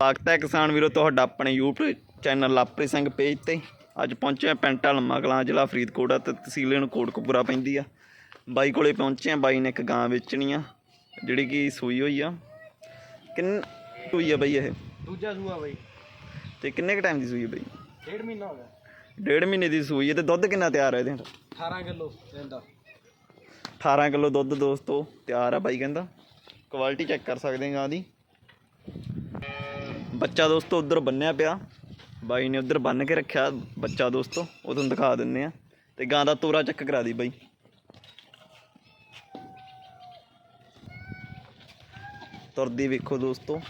ਸਵਾਗਤ ਹੈ ਕਿਸਾਨ ਵੀਰੋ ਤੁਹਾਡਾ ਆਪਣੇ YouTube channel Lapri Singh page ਤੇ। ਅੱਜ ਪਹੁੰਚੇ ਹਾਂ ਪਿੰਡ ਢਲਮਾ ਕਲਾਂ ਜ਼ਿਲ੍ਹਾ ਫਰੀਦਕੋਟ ਆ ਤੇ ਤਹਿਸੀਲ ਨੂੰ ਕੋਟਕਪੂਰਾ ਪੈਂਦੀ ਆ। ਬਾਈ ਕੋਲੇ ਪਹੁੰਚੇ ਆ ਬਾਈ ਨੇ ਇੱਕ ਗਾਂ ਵੇਚਣੀ ਆ ਜਿਹੜੀ ਕਿ ਸੂਈ ਹੋਈ ਆ। ਕਿੰਨ ਸੂਈ ਆ ਬਈ ਇਹ? ਦੂਜਾ ਸੂਆ ਬਈ। ਤੇ ਕਿੰਨੇ ਕ ਟਾਈਮ ਦੀ ਸੂਈ ਆ ਬਈ? ਡੇਢ ਮਹੀਨਾ ਹੋ ਗਿਆ। ਡੇਢ ਮਹੀਨੇ ਦੀ ਸੂਈ ਹੈ ਤੇ ਦੁੱਧ ਕਿੰਨਾ ਤਿਆਰ ਹੈ ਇਹਦੇ 18 ਕਿਲੋ ਦਿੰਦਾ 18 ਕਿਲੋ ਦੁੱਧ ਦੋਸਤੋ ਤਿਆਰ ਆ ਬਾਈ ਕਹਿੰਦਾ। ਕੁਆਲਿਟੀ ਚੈੱਕ ਕਰ ਸਕਦੇ ਆ ਗਾਂ ਦੀ। ਬੱਚਾ ਦੋਸਤੋ ਉਧਰ ਬੰਨਿਆ ਪਿਆ। ਬਾਈ ਨੇ ਉਧਰ ਬੰਨ ਕੇ ਰੱਖਿਆ ਬੱਚਾ ਦੋਸਤੋ, ਉਹ ਤੁਹਾਨੂੰ ਦਿਖਾ ਦਿੰਨੇ ਆ ਤੇ ਗਾਂ ਦਾ ਤੋਰਾ ਚੈੱਕ ਕਰਾ ਦੀ ਬਾਈ। ਤੁਰਦੀ ਵੇਖੋ ਦੋਸਤੋ।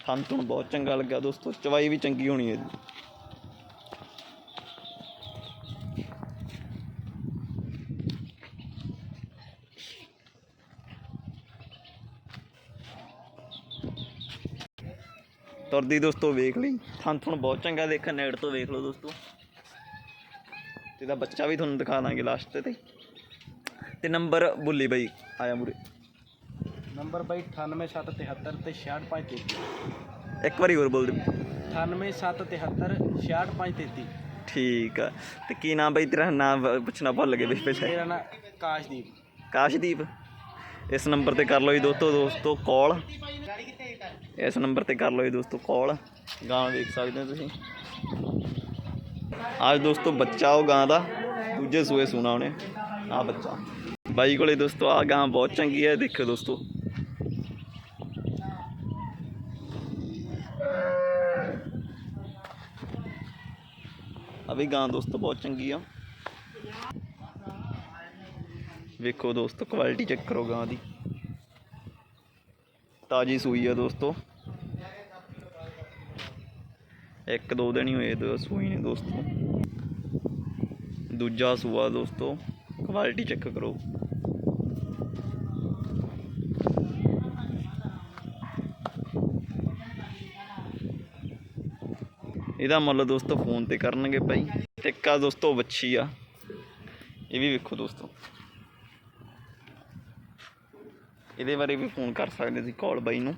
ਥਣ ਤੋਂ ਬਹੁਤ ਚੰਗਾ ਲੱਗਿਆ ਦੋਸਤੋ, ਚਵਾਈ ਵੀ ਚੰਗੀ ਹੋਣੀ ਹੈ ਤੁਰਦੀ ਦੋਸਤੋ ਵੇਖ ਲਈ। ਥਣ ਥਣ ਬਹੁਤ ਚੰਗਾ ਦੇਖਣ ਨੇੜ ਤੋਂ ਵੇਖ ਲਓ ਦੋਸਤੋ। ਤੇ ਇਹਦਾ ਬੱਚਾ ਵੀ ਤੁਹਾਨੂੰ ਦਿਖਾ ਦਾਂਗੇ ਲਾਸਟ ਤੇ। ਤੇ ਨੰਬਰ ਬੁੱਲੀ ਬਾਈ ਆਇਆ ਮੂਰੇ। ਨੰਬਰ ਬਈ 98773 ਤੇ 66533 ਇੱਕ ਵਾਰੀ ਹੋਰ ਬੋਲ ਦੇ। 98773 66533 ਠੀਕ ਆ। ਤੇ ਕੀ ਨਾਮ ਬਾਈ ਤੇਰਾ ਨਾਮ ਪੁੱਛਣਾ ਭੁੱਲ ਗਏ ਵਿੱਚ ਪਿੱਛੇ। ਮੇਰਾ ਨਾਂ ਕਾਸ਼ਦੀਪ। ਕਾਸ਼ਦੀਪ। ਇਸ ਨੰਬਰ ਤੇ ਕਰ ਲਓ ਜੀ ਦੋਸਤੋ ਦੋਸਤੋ ਕਾਲ ਇਸ ਨੰਬਰ ਤੇ ਕਰ ਲਓ ਜੀ ਦੋਸਤੋ ਕਾਲ। ਗਾਂ ਵੇਖ ਸਕਦੇ ਹੋ ਤੁਸੀਂ। ਅੱਜ ਦੋਸਤੋ ਬੱਚਾ ਉਹ ਗਾਂ ਦਾ, ਦੂਜੇ ਸੂਏ ਸੁਣਾ ਉਹਨੇ। ਆ ਬੱਚਾ। ਬਾਈ ਕੋਲੇ ਦੋਸਤੋ ਆ ਗਾਂ ਬਹੁਤ ਚੰਗੀ ਹੈ ਦੇਖੋ ਦੋਸਤੋ। ਆ ਵੀ ਗਾਂ ਦੋਸਤੋ ਬਹੁਤ ਚੰਗੀ ਆ। ਵੇਖੋ ਦੋਸਤੋ ਕੁਆਲਿਟੀ ਚੈੱਕ ਕਰੋ ਗਾਂ ਦੀ। ਤਾਜੀ ਸੂਈ ਆ ਦੋਸਤੋ। ਇੱਕ ਦੋ ਦਿਨ ਹੀ ਹੋਏ ਦੋ ਸੂਈ ਨੇ ਦੋਸਤੋ। ਦੂਜਾ ਸੂਆ ਦੋਸਤੋ ਕੁਆਲਿਟੀ ਚੈੱਕ ਕਰੋ। ਇਹਦਾ ਮੁੱਲ ਦੋਸਤੋ ਫੋਨ ਤੇ ਕਰਨਗੇ ਭਾਈ। ਤੇ ਇੱਕ ਆ ਦੋਸਤੋ ਵੱਛੀ ਆ। ਇਹ ਵੀ ਵੇਖੋ ਦੋਸਤੋ। ਇਹਦੇ ਬਾਰੇ ਵੀ ਫੋਨ ਕਰ ਸਕਦੇ ਸੀ ਕਾਲ ਬਾਈ ਨੂੰ।